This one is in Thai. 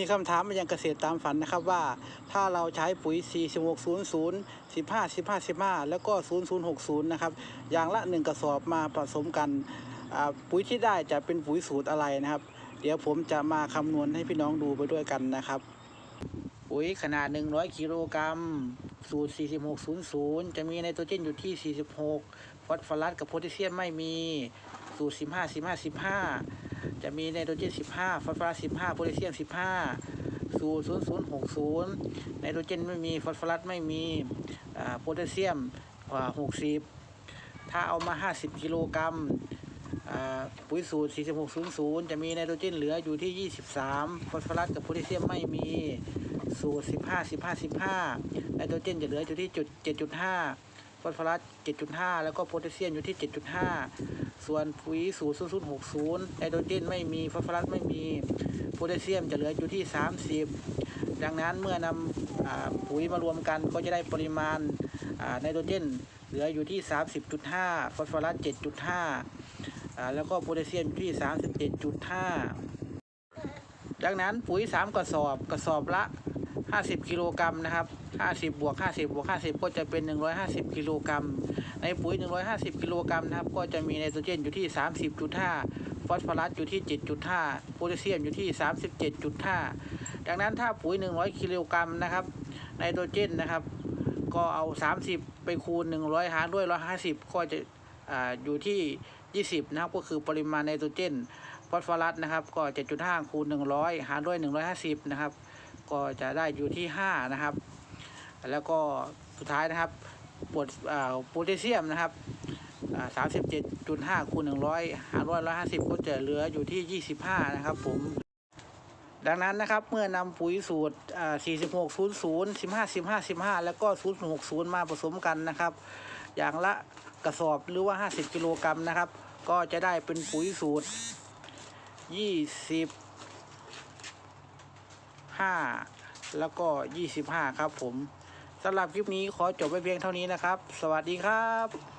มีคำถามมายังเกษตรตามฝันนะครับว่าถ้าเราใช้ปุ๋ย 4600 15 15 15 แล้วก็ 0060 นะครับ อย่างละ 1 กระสอบมาผสมกัน ปุ๋ยที่ได้จะเป็นปุ๋ยสูตรอะไรนะครับ เดี๋ยวผมจะมาคำนวณให้พี่น้องดูไปด้วยกันนะครับ ปุ๋ยขนาด 100 กิโลกรัม สูตร 4600 จะมีไนโตรเจนอยู่ที่ 46 ฟอสฟอรัสกับโพแทสเซียมไม่มี สูตร15 15 15จะมีไนโตรเจน15ฟอสฟอรัส15โพแทสเซียม15สูตร0060ไนโตรเจนไม่มีฟอสฟอรัสไม่มีโพแทสเซียมอ่า60ถ้าเอามา50กิโลกรัมปุ๋ยสูตร 4600 จะมีไนโตรเจนเหลืออยู่ที่ 23 ฟอสฟอรัสกับโพแทสเซียมไม่มี สูตร 15 15 15 ไนโตรเจนจะเหลืออยู่ที่จุด7.5 ฟอสฟอรัส 7.5 แล้วก็โพแทสเซียมอยู่ที่ 7.5 ส่วนปุ๋ย0060ไนโตรเจนไม่มีฟอสฟอรัสไม่มีโพแทสเซียมจะเหลืออยู่ที่ 30 ดังนั้นเมื่อนำอปุ๋ยมารวมกันก็จะได้ปริมาณไนโตรเจนเหลืออยู่ที่ 30.5 ฟอสฟอรัส 7.5 แล้วก็โพแทสเซียมอยู่ที่ 37.5 ดังนั้นปุ๋ย 3 กระสอบกระสอบละ 50กิโลกรัมนะครับ50บวก50บวก50 ก็จะเป็น 150กิโลกรัมในปุ๋ย 150กิโลกรัมนะครับก็จะมีไนโตรเจนอยู่ที่ 30.5 ฟอสฟอรัสอยู่ที่ 7.5 โพแทสเซียมอยู่ที่ 37.5 ดังนั้นถ้าปุ๋ย 100กิโลกรัมนะครับไนโตรเจนนะครับ ก็เอา 30 ไปคูณ 100 หารด้วย 150 ก็จะอ่าอยู่ที่ 20 นะครับ ก็คือปริมาณไนโตรเจนฟอสฟอรัสนะครับ ก็ 7.5 คูณ 100 หารด้วย 150 นะครับ ก็จะได้อยู่ที่ 5 นะครับ แล้วก็สุดท้ายนะครับปวดอ่าโพแทสเซียมนะครับอ่า37.5คูณ100หารด้วย150ก็จะเหลืออยู่ที่25นะครับผม ดังนั้นนะครับเมื่อนำปุ๋ยสูตรอ่า4600 15 15 15แล้วก็060มาผสมกันนะครับ อย่างละกระสอบหรือว่า50กิโลกรัมนะครับ ก็จะได้เป็นปุ๋ยสูตร20 5 แล้วก็ 25 ครับผมสำหรับคลิปนี้ขอจบไปเพียงเท่านี้นะครับ สวัสดีครับ